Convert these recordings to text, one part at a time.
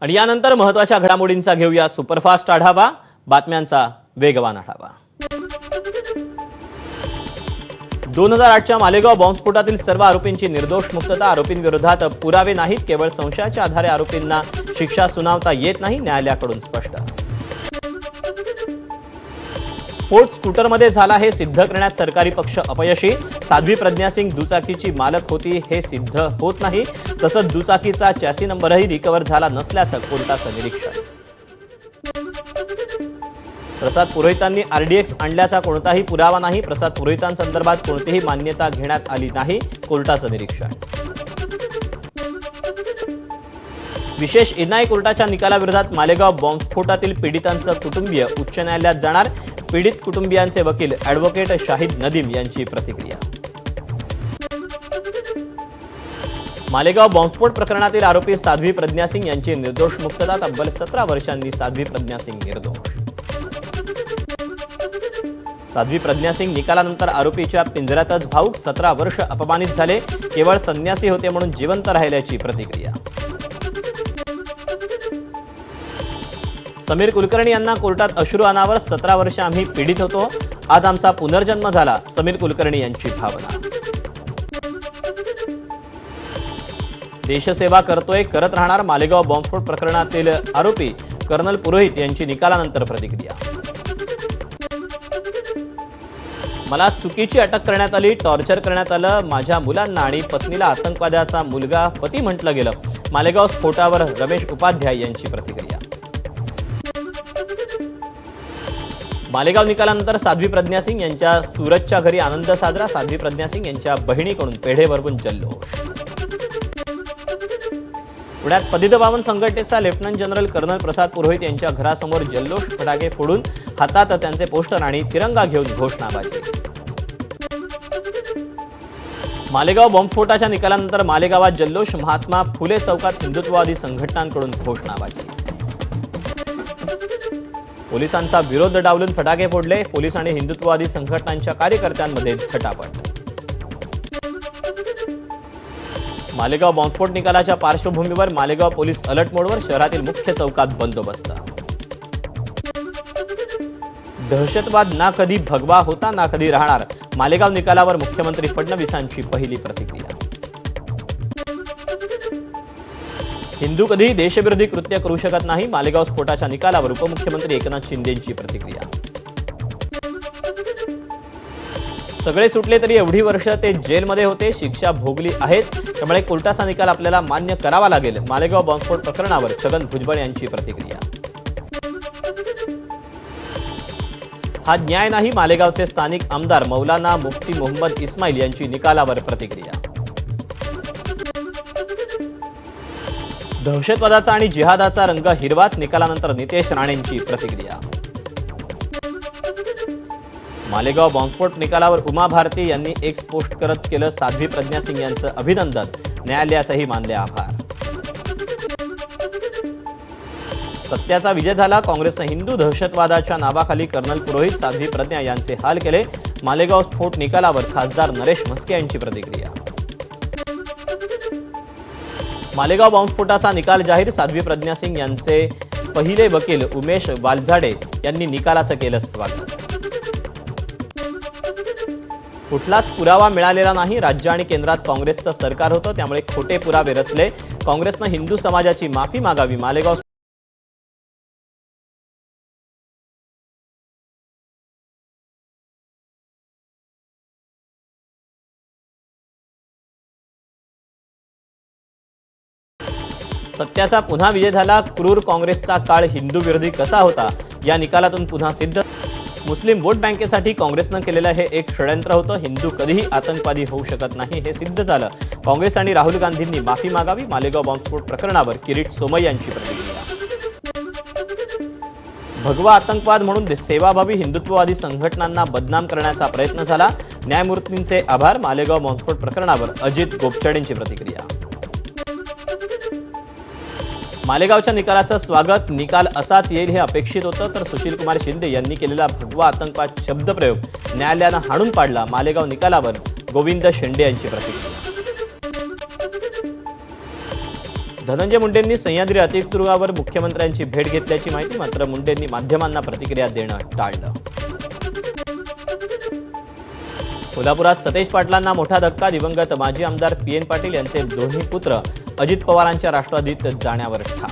आणि यानंतर महत्त्वाच्या घडामोडींचा घेऊया सुपरफास्ट आढावा. बातम्यांचा वेगवान आढावा. दोन हजार आठच्या मालेगाव बॉम्बस्फोटातील सर्व आरोपींची निर्दोष मुक्तता आरोपींविरोधात पुरावे नाहीत. केवळ संशयाच्या आधारे आरोपींना शिक्षा सुनावता येत नाही न्यायालयाकडून स्पष्ट. स्फोट स्कूटरमध्ये झाला हे सिद्ध करण्यात सरकारी पक्ष अपयशी. साध्वी प्रज्ञा सिंग दुचाकीची मालक होती हे सिद्ध होत नाही. तसंच दुचाकीचा चॅसी नंबरही रिकव्हर झाला नसल्याचं कोर्टाचं निरीक्षण. प्रसाद पुरोहितांनी आरडीएक्स आणल्याचा कोणताही पुरावा नाही. प्रसाद पुरोहितांसंदर्भात कोणतीही मान्यता घेण्यात आली नाही कोर्टाचं निरीक्षण. विशेष एनआय कोर्टाच्या निकालाविरोधात मालेगाव बॉम्बस्फोटातील पीडितांचं कुटुंबीय उच्च न्यायालयात जाणार. पीडित कुटुंबियांचे वकील अॅडव्होकेट शाहिद नदीम यांची प्रतिक्रिया. मालेगाव बॉम्बस्फोट प्रकरणातील आरोपी साध्वी प्रज्ञा सिंग यांची निर्दोष मुक्तता तब्बल सतरा वर्षांनी साध्वी प्रज्ञा सिंग निर्दोष. साध्वी प्रज्ञा सिंग निकालानंतर आरोपीच्या पिंजऱ्यातच भाऊक सतरा वर्ष अपमानित झाले केवळ संन्यासी होते म्हणून जिवंत राहिल्याची प्रतिक्रिया. समीर कुलकर्णी यांना कोर्टात अश्रू अनावर सतरा वर्ष आम्ही पीडित होतो. आज आमचा पुनर्जन्म झाला समीर कुलकर्णी यांची भावना. देशसेवा करतोय करत राहणार मालेगाव बॉम्बस्फोट प्रकरणातील आरोपी कर्नल पुरोहित यांची निकालानंतर प्रतिक्रिया. मला चुकीची अटक करण्यात आली टॉर्चर करण्यात आलं. माझ्या मुलांना आणि पत्नीला आतंकवाद्याचा मुलगा पती म्हटलं गेलं. मालेगाव स्फोटावर रमेश उपाध्याय यांची प्रतिक्रिया. मालेगाव निकालानंतर साध्वी प्रज्ञा सिंग यांच्या सूरजच्या घरी आनंद साजरा. साध्वी प्रज्ञा सिंग यांच्या बहिणीकडून पेढे भरवून जल्लोष. पुण्यात पतित पावन संघटनेचा lieutenant general colonel Prasad Purohit यांच्या घरासमोर जल्लोष फटाके फोडून हातात त्यांचे पोस्टर आणि तिरंगा घेऊन घोषणाबाजी. मालेगाव बॉम्बस्फोटाच्या निकालानंतर मालेगावात जल्लोष महात्मा फुले चौकात हिंदुत्ववादी संघटनांकडून घोषणाबाजी. पोलिसांचा विरोध डावलून फटाके फोडले. पोलीस आणि हिंदुत्ववादी संघटनांच्या कार्यकर्त्यांमध्ये झटापट. मालेगाव बॉम्बस्फोट निकालाच्या पार्श्वभूमीवर मालेगाव पोलीस अलर्ट मोडवर शहरातील मुख्य चौकात बंदोबस्त. दहशतवाद ना कधी भगवा होता ना कधी राहणार. मालेगाव निकालावर मुख्यमंत्री फडणवीसांची पहिली प्रतिक्रिया. हिंदू कधीही देशविरोधी कृत्य करू शकत नाही. मालेगाव स्फोटाच्या निकालावर उपमुख्यमंत्री एकनाथ शिंदेंची प्रतिक्रिया. सगळे सुटले तरी एवढी वर्ष ते जेलमध्ये होते. शिक्षा भोगली आहेच त्यामुळे कोर्टाचा निकाल आपल्याला मान्य करावा लागेल. मालेगाव बॉम्बस्फोट प्रकरणावर छगन भुजबळ यांची प्रतिक्रिया. हा न्याय नाही मालेगावचे स्थानिक आमदार मौलाना मुफ्ती मोहम्मद इस्माईल यांची निकालावर प्रतिक्रिया. दहशतवादाचा आणि जिहादाचा रंग हिरवाच निकालानंतर नितेश राणेंची प्रतिक्रिया. मालेगाव बॉम्बस्फोट निकालावर उमा भारती यांनी एक पोस्ट करत केलं साध्वी प्रज्ञा सिंग यांचं अभिनंदन. न्यायालयासही मानले आभार. सत्याचा विजय झाला काँग्रेसनं हिंदू दहशतवादाच्या नावाखाली कर्नल पुरोहित साध्वी प्रज्ञा यांचे हाल केले. मालेगाव स्फोट निकालावर खासदार नरेश म्हस्के यांची प्रतिक्रिया. मालेगाव बॉम्बस्फोटाचा निकाल जाहीर साध्वी प्रज्ञा सिंग यांचे पहिले वकील उमेश वालझाडे यांनी निकालाचं केलं स्वागत. कुठलाच पुरावा मिळालेला नाही. राज्य आणि केंद्रात काँग्रेसचं सरकार होतं त्यामुळे खोटे पुरावे रचले. काँग्रेसनं हिंदू समाजाची माफी मागावी. मालेगाव सत्याचा पुन्हा विजय झाला. क्रूर काँग्रेसचा काळ हिंदू विरोधी कसा होता? या निकालातून पुन्हा सिद्ध मुस्लिम वोट बँकेसाठी काँग्रेसनं केलेलं हे एक षडयंत्र होतं. हिंदू कधीही आतंकवादी होऊ शकत नाही हे सिद्ध झालं. काँग्रेस आणि राहुल गांधींनी माफी मागावी मालेगाव बॉम्बस्फोट प्रकरणावर किरीट सोमय यांची प्रतिक्रिया. भगवा आतंकवाद म्हणून सेवाभावी हिंदुत्ववादी संघटनांना बदनाम करण्याचा प्रयत्न झाला. न्यायमूर्तींचे आभार मालेगाव बॉम्बस्फोट प्रकरणावर अजित गोपचडेंची प्रतिक्रिया. मालेगावच्या निकालाचं स्वागत. निकाल असाच येईल हे अपेक्षित होतं तर सुशीलकुमार शिंदे यांनी केलेला भगवा आतंकवाद शब्दप्रयोग न्यायालयानं हाणून पाडला मालेगाव निकालावर. गोविंद शेंडे यांची प्रतिक्रिया. धनंजय मुंडेंनी सह्याद्री अतिथीगृहावर मुख्यमंत्र्यांची भेट घेतल्याची माहिती मात्र मुंडेंनी माध्यमांना प्रतिक्रिया देणं टाळलं. कोल्हापुरात सतेज पाटलांना मोठा धक्का दिवंगत माजी आमदार पी एन पाटील यांचे दोन्ही पुत्र अजित पवारांच्या राष्ट्रवादीत जाण्यावर ठाम.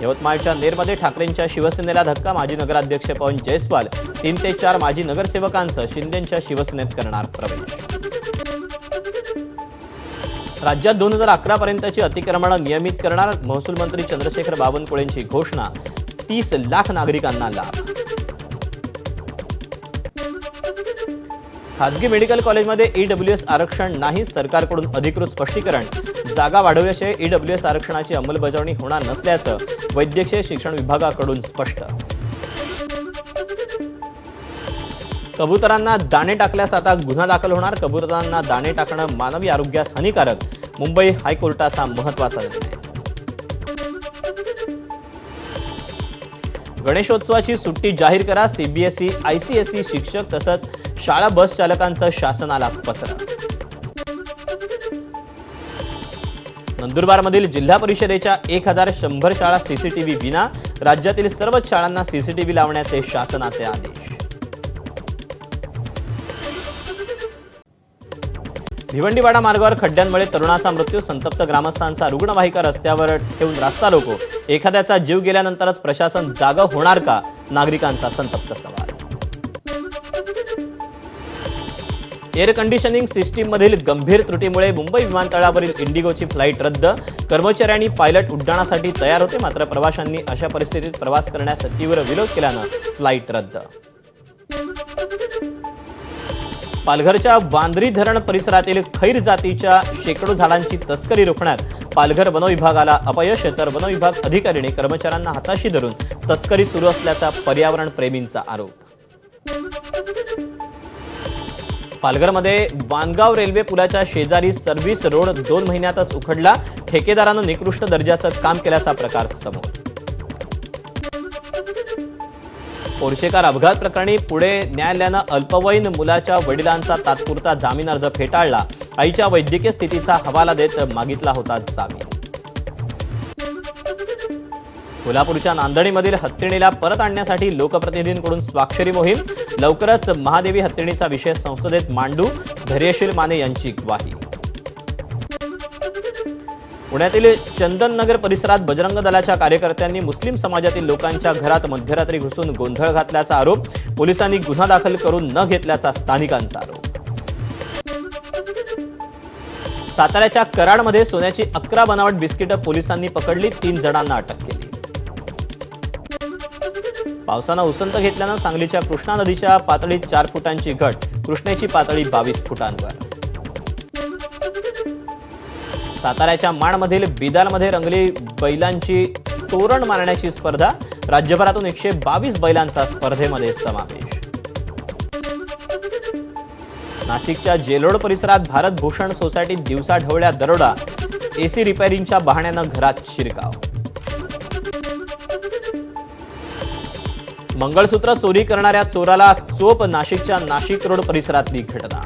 यवतमाळच्या नेरमध्ये ठाकरेंच्या शिवसेनेला धक्का माजी नगराध्यक्ष पवन जयस्वाल तीन ते चार माजी नगरसेवकांसह शिंदेंच्या शिवसेनेत करणार प्रवेश. राज्यात दोन हजार अकरा पर्यंतची अतिक्रमणं नियमित करणार महसूल मंत्री चंद्रशेखर बावनकुळेंची घोषणा तीस लाख नागरिकांना लाभ. खासगी मेडिकल कॉलेजमध्ये ईडब्ल्यूएस आरक्षण नाही सरकारकडून अधिकृत स्पष्टीकरण. जागा वाढवल्याशिवाय ईडब्ल्यूएस आरक्षणाची अंमलबजावणी होणार नसल्याचं वैद्यकीय शिक्षण विभागाकडून स्पष्ट. कबुतरांना दाणे टाकल्यास आता गुन्हा दाखल होणार. कबुतरांना दाणे टाकणं मानवी आरोग्यास हानिकारक. मुंबई हायकोर्टाचा महत्त्वाचा निर्णय. गणेशोत्सवाची सुट्टी जाहीर करा. सीबीएसई आयसीएसई शिक्षक तसंच शाळा बस चालकांचं शासनाला पत्र. नंदुरबारमधील जिल्हा परिषदेच्या एक हजार शंभर शाळा सीसीटीव्ही विना राज्यातील सर्वच शाळांना सीसीटीव्ही लावण्याचे शासनाचे आदेश. भिवंडीवाडा मार्गावर खड्ड्यांमुळे तरुणाचा मृत्यू संतप्त ग्रामस्थांचा रुग्णवाहिका रस्त्यावर ठेवून रास्ता रोको. एखाद्याचा जीव गेल्यानंतरच प्रशासन जागा होणार का? नागरिकांचा संतप्त सवाल. एअर कंडिशनिंग सिस्टीममधील गंभीर त्रुटीमुळे मुंबई विमानतळावरील इंडिगोची फ्लाईट रद्द. कर्मचाऱ्यांनी पायलट उड्डाणासाठी तयार होते मात्र प्रवाशांनी अशा परिस्थितीत प्रवास करण्यास तीव्र विरोध केल्यानं फ्लाईट रद्द. पालघरच्या वांद्री धरण परिसरातील खैर जातीच्या शेकडो झाडांची तस्करी रोखण्यात पालघर वनविभागाला अपयश तर वनविभाग अधिकाऱ्यांनी कर्मचाऱ्यांना हाताशी धरून तस्करी सुरू असल्याचा पर्यावरण प्रेमींचा आरोप. पालघरमध्ये वानगाव रेल्वे पुलाच्या शेजारी सर्व्हिस रोड दोन महिन्यातच उखडला. ठेकेदारानं निकृष्ट दर्जाचं काम केल्याचा प्रकार समोर. पोर्शेकार अपघात प्रकरणी पुढे न्यायालयानं अल्पवयीन मुलाच्या वडिलांचा तात्पुरता जामीन अर्ज फेटाळला. आईच्या वैद्यकीय स्थितीचा हवाला देत मागितला होता जामीन. कोल्हापूरच्या नांदणीमधील हत्तीणीला परत आणण्यासाठी लोकप्रतिनिधींकडून स्वाक्षरी मोहीम. लवकरच महादेवी हत्तीणीचा विषय संसदेत मांडू. धैर्यशील माने यांची ग्वाही. पुण्यातील चंदननगर परिसरात बजरंग दलाच्या कार्यकर्त्यांनी मुस्लिम समाजातील लोकांच्या घरात मध्यरात्री घुसून गोंधळ घातल्याचा आरोप. पोलिसांनी गुन्हा दाखल करून न घेतल्याचा स्थानिकांचा आरोप. साताऱ्याच्या कराडमध्ये सोन्याची अकरा बनावट बिस्किटं पोलिसांनी पकडली. तीन जणांना अटक केली. पावसानं उसंत घेतल्यानं सांगलीच्या कृष्णा नदीच्या पातळीत चार फुटांची घट कृष्णेची पातळी बावीस फुटांवर. साताऱ्याच्या माणमधील बिदालमध्ये रंगली बैलांची तोरण मारण्याची स्पर्धा राज्यभरातून एकशे बावीस बैलांचा स्पर्धेमध्ये समावेश. नाशिकच्या जेलोड परिसरात भारत भूषण सोसायटीत दिवसा ढवळ्या दरोडा एसी रिपेअरिंगच्या बहाण्यानं घरात शिरकाव. मंगळसूत्र चोरी करणाऱ्या चोराला चोप नाशिकच्या नाशिक रोड परिसरातली घटना.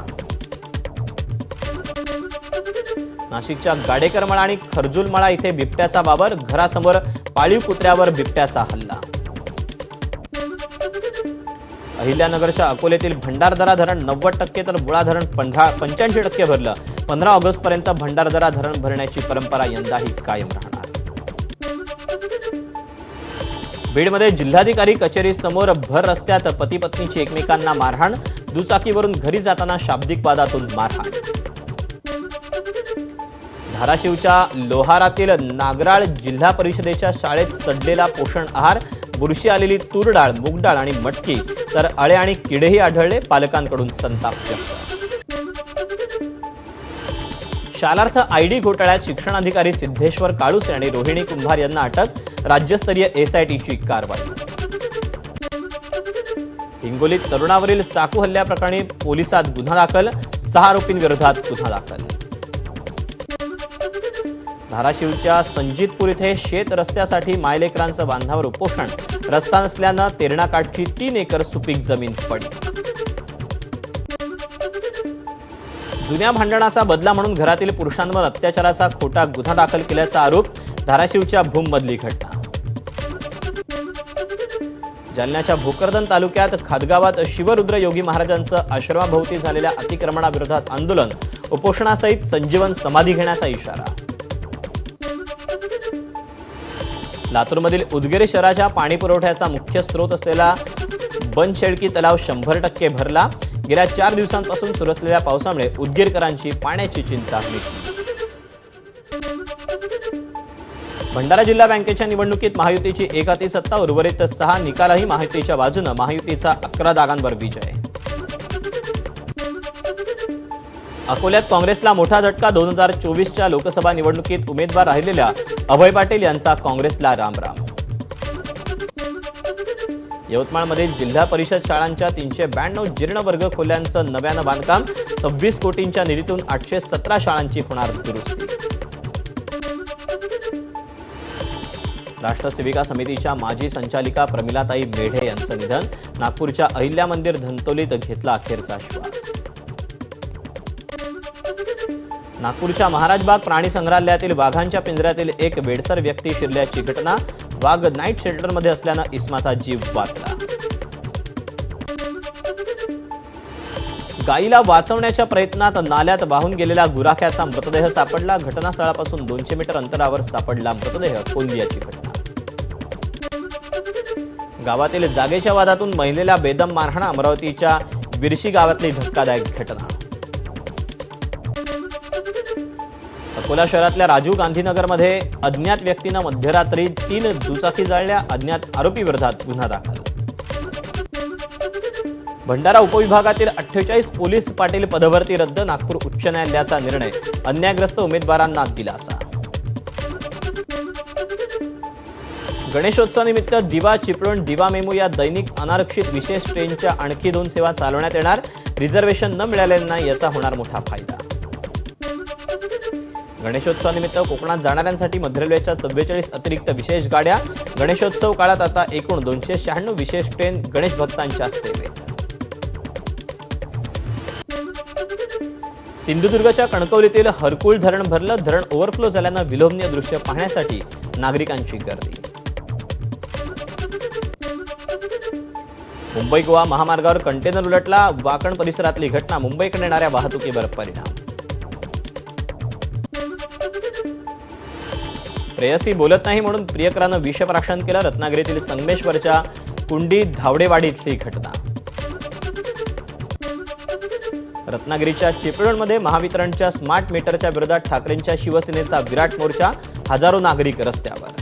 नाशिकच्या गाडेकरमळा आणि खरजुलमळा इथे बिबट्याचा वावर घरासमोर पाळीव कुत्र्यावर बिबट्याचा हल्ला. अहिल्यानगरच्या अकोलेतील भंडारदरा धरण नव्वद टक्के तर बुळा धरण पंच्याऐंशी टक्के भरलं. पंधरा ऑगस्ट पर्यंत भंडारदरा धरण भरण्याची परंपरा यंदाही कायम राहणार. बीडमध्ये जिल्हाधिकारी कचेरी समोर भर रस्त्यात पती पत्नीची एकमेकांना मारहाण दुचाकीवरून घरी जाताना शाब्दिक वादातून मारहाण. धाराशिवच्या लोहारातील नागराळ जिल्हा परिषदेच्या शाळेत सडलेला पोषण आहार बुरशी आलेली तूर डाळ मूग डाळ आणि मटकी तर अळे आणि किडेही आढळले पालकांकडून संताप व्यक्त. शालार्थ आयडी घोटाळ्यात शिक्षणाधिकारी सिद्धेश्वर काळुसे आणि रोहिणी कुंभार यांना अटक राज्यस्तरीय एसआयटीची कारवाई. हिंगोलीत तरुणावरील चाकू हल्ल्याप्रकरणी पोलिसात गुन्हा दाखल सहा आरोपींविरोधात गुन्हा दाखल. धाराशिवच्या संजितपूर इथे शेत रस्त्यासाठी मायलेकरांचं बांधावर उपोषण. रस्ता नसल्यानं तेरणाकाठची तीन एकर सुपीक जमीन पडली. जुन्या भांडणाचा बदला म्हणून घरातील पुरुषांवर अत्याचाराचा खोटा गुन्हा दाखल केल्याचा आरोप धाराशिवच्या भूममधली घटना. जालन्याच्या भोकरदन तालुक्यात खादगावात शिवरुद्र योगी महाराजांचं आश्रमाभोवती झालेल्या अतिक्रमणाविरोधात आंदोलन उपोषणासहित संजीवन समाधी घेण्याचा इशारा. लातूरमधील उदगीर शहराच्या पाणी पुरवठ्याचा मुख्य स्रोत असलेला बनशेळकी तलाव शंभर टक्के भरला. गेल्या चार दिवसांपासून सुरू असलेल्या पावसामुळे उदगीरकरांची पाण्याची चिंता मिटली भंडारा जिल्हा बँकेच्या निवडणुकीत महायुतीची एकाती सत्ता उर्वरित सहा निकालही महायुतीच्या बाजूनं महायुतीचा अकरा जागांवर विजय. अकोल्यात काँग्रेसला मोठा झटका दोन हजार चोवीसच्या लोकसभा निवडणुकीत उमेदवार राहिलेल्या अभय पाटील यांचा काँग्रेसला रामराम. यवतमाळमधील जिल्हा परिषद शाळांच्या तीनशे ब्याण्णव जीर्ण वर्ग खोल्यांचं नव्यानं बांधकाम सव्वीस कोटींच्या निधीतून आठशे सतरा शाळांची होणार दुरुस्ती राष्ट्र सेविका समितीच्या माजी संचालिका प्रमिलाताई मेढे यांचं निधन. नागपूरच्या अहिल्या मंदिर धंतोलीत घेतला अखेरचा श्वास. नागपूरच्या महाराजबाग प्राणी संग्रहालयातील वाघांच्या पिंजऱ्यातील एक वेडसर व्यक्ती शिरल्याची घटना. वाघ नाईट शेल्टरमध्ये असल्यानं इस्माचा जीव वाचला. गाईला वाचवण्याच्या प्रयत्नात नाल्यात वाहून गेलेला गुराख्याचा मृतदेह सापडला. घटनास्थळापासून दोनशे मीटर अंतरावर सापडला मृतदेह कोंदियाची घटना. गावातील जागेच्या वादातून महिलेला बेदम मारहाण अमरावतीच्या बिरशी गावातली धक्कादायक घटना. अकोला शहरातल्या राजीव गांधीनगरमध्ये अज्ञात व्यक्तीनं मध्यरात्री तीन दुचाकी जाळल्या अज्ञात आरोपीविरोधात गुन्हा दाखल. भंडारा उपविभागातील अठ्ठेचाळीस पोलीस पाटील पदभरती रद्द नागपूर उच्च न्यायालयाचा निर्णय अन्यायग्रस्त उमेदवारांना दिलासा. गणेशोत्सवानिमित्त दिवा चिपळूण दिवा मेमू या दैनिक अनारक्षित विशेष ट्रेनच्या आणखी दोन सेवा चालवण्यात येणार. रिझर्वेशन न मिळाल्यांना याचा होणार मोठा फायदा. गणेशोत्सवानिमित्त कोकणात जाणाऱ्यांसाठी मध्य रेल्वेच्या चव्वेचाळीस अतिरिक्त विशेष गाड्या. गणेशोत्सव काळात आता एकूण दोनशे शहाण्णव विशेष ट्रेन गणेश भक्तांच्या सेवेत. सिंधुदुर्गच्या कणकवलीतील हरकुळ धरण भरलं धरण ओव्हरफ्लो झाल्यानं विलोभनीय दृश्य पाहण्यासाठी नागरिकांची गर्दी. मुंबई गोवा महामार्गावर कंटेनर उलटला वाकण परिसरातली घटना मुंबईकडे येणाऱ्या वाहतुकीवर परिणाम. प्रेयसी बोलत नाही म्हणून प्रियकरानं विषप्राशन केलं रत्नागिरीतील संगमेश्वरच्या कुंडी धावडेवाडीतली घटना. रत्नागिरीच्या चिपळूणमध्ये महावितरणच्या स्मार्ट मीटरच्या विरोधात ठाकरेंच्या शिवसेनेचा विराट मोर्चा हजारो नागरिक रस्त्यावर.